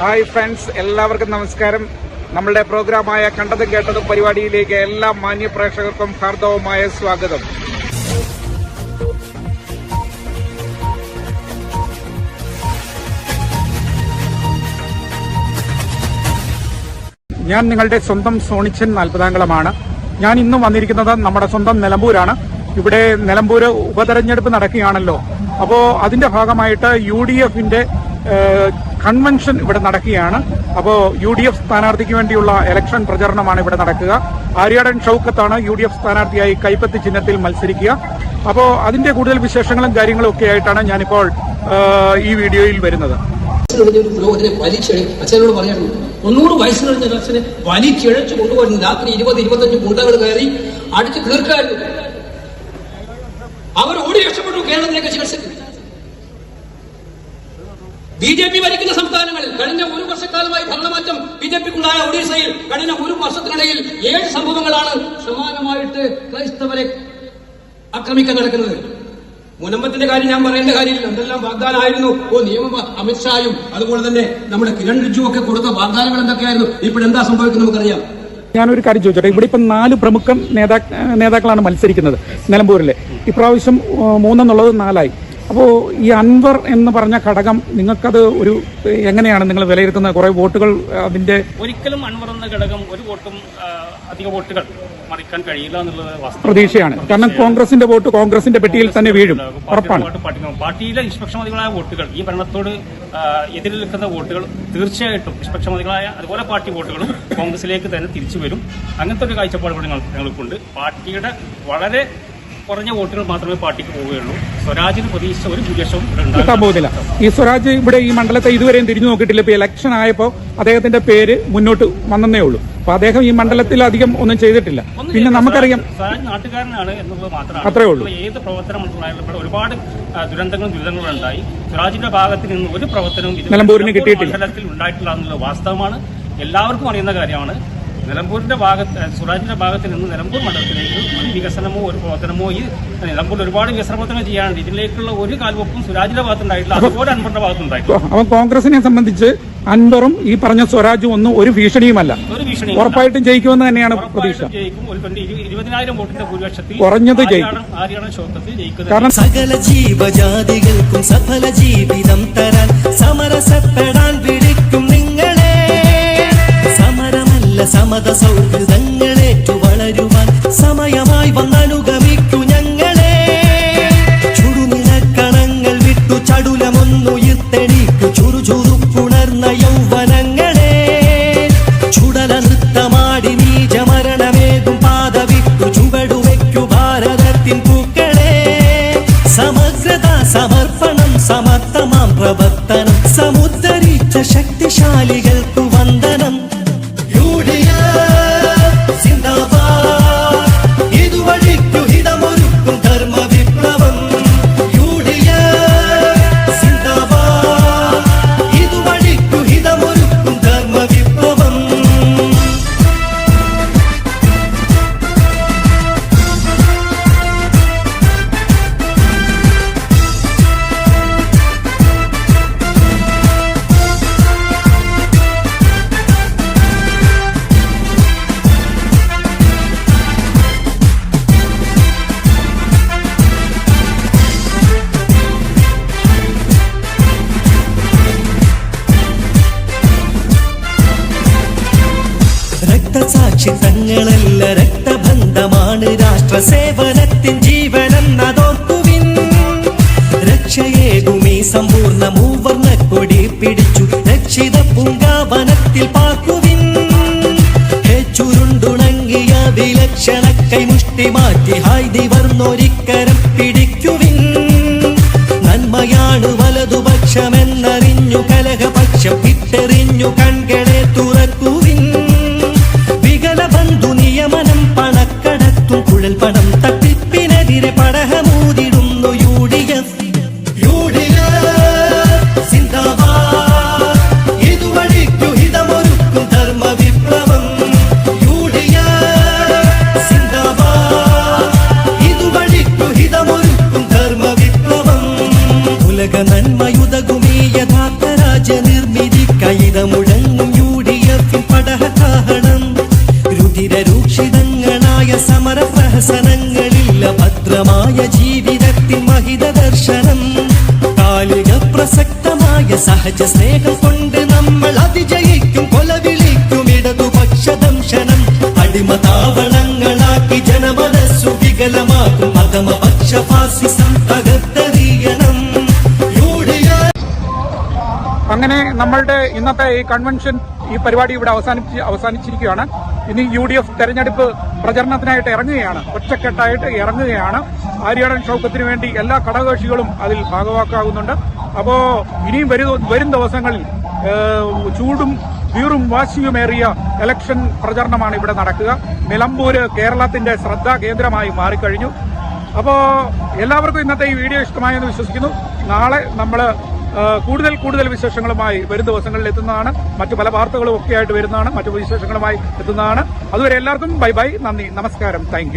Hi friends എല്ലാവർക്കും നമസ്കാരം. നമ്മളുടെ പ്രോഗ്രാമായ കണ്ടതും കേട്ടതും പരിപാടിയിലേക്ക് എല്ലാ മാന്യ പ്രേക്ഷകർക്കും ഹാർദവമായ സ്വാഗതം. ഞാൻ നിങ്ങളുടെ സ്വന്തം സോണിച്ചൻ നാൽപ്പതാംകളമാണ് ഞാൻ ഇന്നും വന്നിരിക്കുന്നത് നമ്മുടെ സ്വന്തം നിലമ്പൂരാണ്. ഇവിടെ നിലമ്പൂര് ഉപതെരഞ്ഞെടുപ്പ് നടക്കുകയാണല്ലോ. അപ്പോ അതിന്റെ ഭാഗമായിട്ട് യു ഡി എഫിന്റെ കൺവെൻഷൻ ഇവിടെ നടക്കുകയാണ്. അപ്പോൾ യു ഡി എഫ് സ്ഥാനാർത്ഥിക്ക് വേണ്ടിയുള്ള ഇലക്ഷൻ പ്രചരണമാണ് ഇവിടെ നടക്കുക. ആര്യാടൻ ഷൌക്കത്താണ് യു ഡി എഫ് സ്ഥാനാർത്ഥിയായി കൈപ്പത്തി ചിഹ്നത്തിൽ മത്സരിക്കുക. അപ്പോൾ അതിന്റെ കൂടുതൽ വിശേഷങ്ങളും കാര്യങ്ങളും ഒക്കെ ആയിട്ടാണ് ഞാനിപ്പോൾ ഈ വീഡിയോയിൽ വരുന്നത്. ഒരു തൊണ്ണൂറ് വയസ്സ് കഴിഞ്ഞ അച്ഛനെ കിഴച്ചു കൊണ്ടുപോയി രാത്രി ഇരുപത് ഇരുപത്തഞ്ച് ഗുണ്ടകൾ കയറി അടിച്ച് തീർക്കായിരുന്നു. അവർ ഓടി രക്ഷപ്പെട്ടു കേരളത്തിലേക്ക് ചികിത്സയ്ക്ക് ബി ജെ പി ഭരിക്കുന്ന സംസ്ഥാനങ്ങളിൽ കഴിഞ്ഞ ഒരു വർഷക്കാലമായി ഭരണമാറ്റം ബി ജെ പിക്കുണ്ടായ ഒഡീഷയിൽ കഴിഞ്ഞ ഒരു വർഷത്തിനിടയിൽ ഏഴ് സംഭവങ്ങളാണ് സമാനമായിട്ട് ക്രൈസ്തവരെ ആക്രമിക്കാൻ നടക്കുന്നത്. മുനമ്പത്തിന്റെ കാര്യം ഞാൻ പറയേണ്ട കാര്യമില്ല. എന്തെല്ലാം വാഗ്ദാനമായിരുന്നു? ഓ നിയമ അമിത്ഷായും അതുപോലെ തന്നെ നമ്മുടെ കിരൺ റിജു ഒക്കെ കൊടുത്ത വാഗ്ദാനങ്ങൾ എന്തൊക്കെയായിരുന്നു? ഇപ്പോഴെന്താ സംഭവിക്കുന്നത് നമുക്കറിയാം. ഞാനൊരു കാര്യം ചോദിച്ചോട്ടെ? ഇവിടെ ഇപ്പം നാല് പ്രമുഖ നേതാ നേതാക്കളാണ് മത്സരിക്കുന്നത് നിലമ്പൂരിലെ. ഇപ്രാവശ്യം മൂന്നെന്നുള്ളത് നാലായി. അപ്പോൾ ഈ അൻവർ എന്ന് പറഞ്ഞ ഘടകം നിങ്ങൾക്കത് ഒരു എങ്ങനെയാണ് നിങ്ങൾ വിലയിരുത്തുന്നത്? കുറേ വോട്ടുകൾ അതിന്റെ ഒരിക്കലും അൻവർ എന്ന ഘടകം ഒരു വോട്ടും അധിക വോട്ടുകൾ മറിക്കാൻ കഴിയില്ല എന്നുള്ളത് പ്രതീക്ഷയാണ്. കാരണം കോൺഗ്രസിന്റെ വോട്ട് കോൺഗ്രസിന്റെ പെട്ടിയിൽ തന്നെ വീഴും. ഉറപ്പാണ്. പാർട്ടി- പാർട്ടി- പാർട്ടിയിലെ നിഷ്പക്ഷമതികളായ വോട്ടുകൾ ഈ ഭരണത്തോട് എതിരി എതിരിൽ നിൽക്കുന്ന വോട്ടുകൾ തീർച്ചയായിട്ടും നിഷ്പക്ഷമതികളായ അതുപോലെ പാർട്ടി വോട്ടുകളും കോൺഗ്രസിലേക്ക് തന്നെ തിരിച്ചു വരും. അങ്ങനത്തെ ഒരു കാഴ്ചപ്പാട് കൂടി ഞങ്ങൾക്കുണ്ട്. പാർട്ടിയുടെ വളരെ കുറഞ്ഞ വോട്ടുകൾ മാത്രമേ പാർട്ടിക്ക് പോവുകയുള്ളൂ. സ്വരാജിന് പ്രതീക്ഷിച്ച ഒരു ഭൂരിപക്ഷവും ഇവിടെ കിട്ടാൻ പോകുന്നില്ല ഈ സ്വരാജ് ഇവിടെ ഈ മണ്ഡലത്തെ ഇതുവരെയും തിരിഞ്ഞു നോക്കിയിട്ടില്ല. ഇപ്പൊ ഇലക്ഷൻ ആയപ്പോൾ അദ്ദേഹത്തിന്റെ പേര് മുന്നോട്ട് വന്നേ ഉള്ളൂ. അപ്പൊ അദ്ദേഹം ഈ മണ്ഡലത്തിൽ അധികം ഒന്നും ചെയ്തിട്ടില്ല. പിന്നെ നമുക്കറിയാം സ്വരാജ് നാട്ടുകാരനാണ് എന്നുള്ളത് മാത്രമാണ്. അത്രേ ഉള്ളൂ. ഏത് പ്രവർത്തനം ഒരുപാട് ദുരന്തങ്ങളും ദുരിതങ്ങളും ഉണ്ടായി. സ്വരാജിന്റെ ഭാഗത്ത് നിന്ന് ഒരു പ്രവർത്തനവും നിലമ്പൂരിന് കിട്ടിയിട്ടില്ല. മണ്ഡലത്തിൽ ഉണ്ടായിട്ടില്ല എന്നുള്ളത് വാസ്തവമാണ്. എല്ലാവർക്കും അറിയുന്ന കാര്യമാണ്. നിലമ്പൂരിന്റെ ഭാഗത്ത് സുരാജിന്റെ ഭാഗത്ത് നിന്ന് നിലമ്പൂർ മണ്ഡലത്തിലേക്ക് ഒരു വികസനമോ ഒരു പ്രവർത്തനമോ ഈ നിലമ്പൂരിൽ ഒരുപാട് വികസന പ്രവർത്തനങ്ങൾ ചെയ്യാനുണ്ട്. ഇതിലേക്കുള്ള ഒരു കാൽവെപ്പും സുരാജിന്റെ ഭാഗത്തുണ്ടായിട്ടില്ല. അതുപോലെ അൻപറിന്റെ ഭാഗത്തുണ്ടായിട്ടില്ല. അവൻ കോൺഗ്രസിനെ സംബന്ധിച്ച് അൻപറും ഈ പറഞ്ഞ സ്വരാജും ഒന്നും ഒരു ഭീഷണിയുമല്ല. ഒരു ഭീഷണി ഉറപ്പായിട്ടും ജയിക്കുമെന്ന് തന്നെയാണ് പ്രതീക്ഷ. ഉറപ്പായിട്ടും ജയിക്കും. ഒരു ട്വന്റി ഇരുപതിനായിരം വോട്ടിന്റെ ഭൂരിപക്ഷത്തിൽ കുറഞ്ഞത് കാരണം സകല ജീവജാതികൾക്കും സഫല ജീവിതം തരാൻ സമരസപ്പെടാൻ സമത സൗഹൃദങ്ങളേറ്റു വളരുവാൻ സമയമായി വന്നനുഗമിക്കു ഞങ്ങളെ. കണങ്ങൾ വിട്ടു ചടുലമൊന്നു ചടുലമൊന്നുയിർത്തെണീക്കു ചുറുചുറുപ്പുണർന്ന യൗവനങ്ങളെ. ചുടല നൃത്തമാടി നീജമരണമേകും പാത വിട്ടു ചുവടുവെക്കു ഭാരതത്തിൻ പൂക്കളെ. സമഗ്രത സമർപ്പണം സമർത്ഥമാം പ്രവർത്തനം സമുദ്ധരിച്ച ശക്തിശാലികൾക്കു രക്തസാക്ഷി തങ്ങളല്ല രക്തബന്ധമാണ്. രാഷ്ട്ര സേവനത്തിൻ ജീവനെന്നതോർക്കുവിൻ. രക്ഷയേകുമീ സമ്പൂർണ മൂവർണ കൊടി പിടിച്ചു. രക്ഷിത പൂങ്കാവനത്തിൽ പാർക്കുവിൻ. ചുരുണ്ടുണങ്ങിയ വിലക്ഷണ കൈമുഷ്ടി മാറ്റി ഹായ് ദിവർന്നൊരിക്കരം പിടിക്കുവിൻ. നന്മയാണ് വലതുപക്ഷമെന്നറിഞ്ഞു കലഹപക്ഷം വിട്ടെറിഞ്ഞു കൺകളെ రక్త పిప్పినదిరే పడ പ്രസക്തമായ സഹജ സ്നേഹം കൊണ്ട് നമ്മൾ അതിജയിക്കും കൊലവിളിക്കും ഇടതുപക്ഷ ദംശനം അടിമതാവളങ്ങളാക്കി ജനമനസ്സു വികലമാക്കും അധമപക്ഷ ഫാസിസം തകർത്തെറിയണം. അങ്ങനെ നമ്മളുടെ ഇന്നത്തെ ഈ കൺവെൻഷൻ ഈ പരിപാടി ഇവിടെ അവസാനിച്ച് അവസാനിച്ചിരിക്കുകയാണ്. ഇനി യു ഡി എഫ് തെരഞ്ഞെടുപ്പ് പ്രചരണത്തിനായിട്ട് ഇറങ്ങുകയാണ്. ഒറ്റക്കെട്ടായിട്ട് ഇറങ്ങുകയാണ്. ആര്യാടൻ ഷൗക്കത്തിന് വേണ്ടി എല്ലാ ഘടകകക്ഷികളും അതിൽ ഭാഗവാക്കാകുന്നുണ്ട് അപ്പോ ഇനിയും വരും ദിവസങ്ങളിൽ ചൂടും വീറും വാശിയുമേറിയ ഇലക്ഷൻ പ്രചരണമാണ് ഇവിടെ നടക്കുക. നിലമ്പൂര് കേരളത്തിന്റെ ശ്രദ്ധാ കേന്ദ്രമായി മാറിക്കഴിഞ്ഞു. അപ്പോ എല്ലാവർക്കും ഇന്നത്തെ ഈ വീഡിയോ ഇഷ്ടമായെന്ന് വിശ്വസിക്കുന്നു. നാളെ നമ്മൾ കൂടുതൽ കൂടുതൽ വിശേഷങ്ങളുമായി വരും ദിവസങ്ങളിൽ എത്തുന്നതാണ്. മറ്റു പല വാർത്തകളും ഒക്കെ ആയിട്ട് വരുന്നതാണ്. മറ്റു വിശേഷങ്ങളുമായി എത്തുന്നതാണ്. അതുവരെ എല്ലാവർക്കും ബൈ ബൈ. നന്ദി. നമസ്കാരം. താങ്ക്